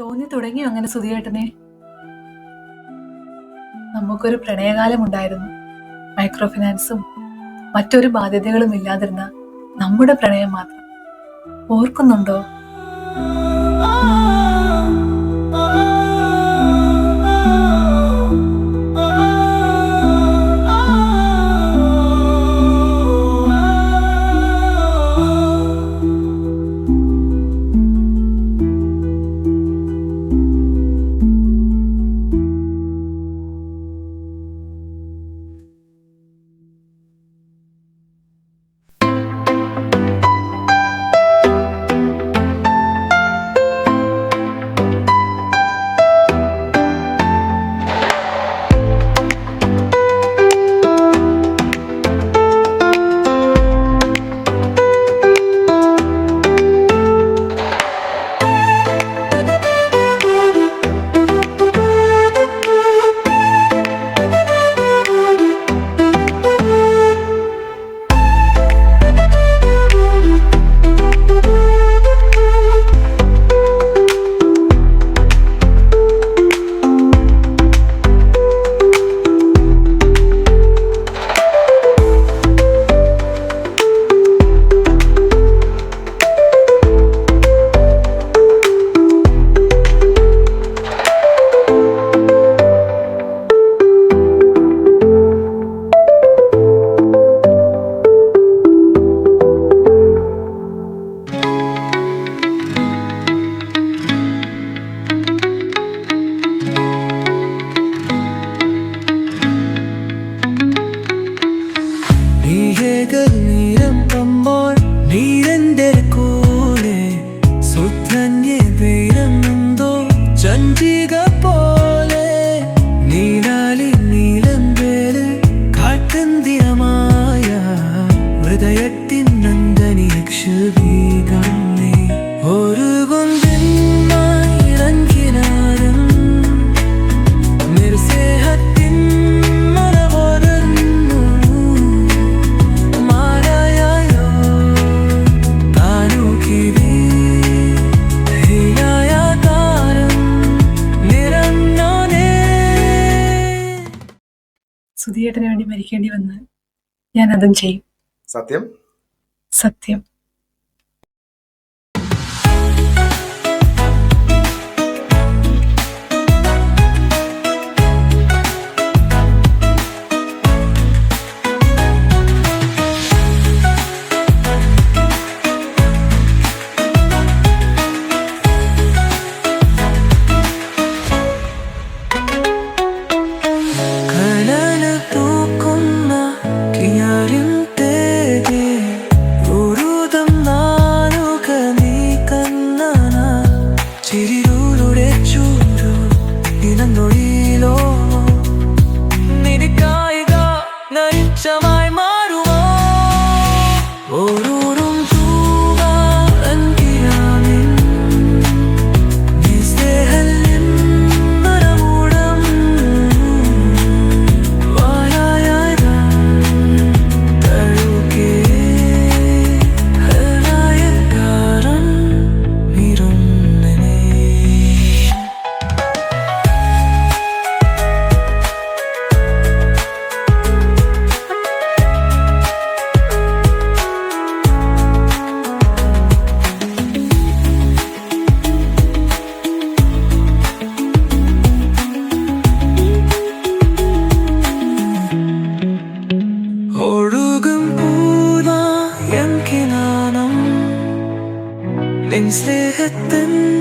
തോന്നി തുടങ്ങിയോ അങ്ങനെ സുധിയേട്ടനെ? നമുക്കൊരു പ്രണയകാലം ഉണ്ടായിരുന്നു മൈക്രോ ഫിനാൻസും മറ്റൊരു ബാധ്യതകളും ഇല്ലാതിരുന്ന നമ്മുടെ പ്രണയം മാത്രം. ഓർക്കുന്നുണ്ടോ? നീകൾ നീരമ്പുമ്പോൾ സുധിയേട്ടന് വേണ്ടി മരിക്കേണ്ടി വന്ന് ഞാൻ അതും ചെയ്യും. സത്യം? സത്യം. things that happen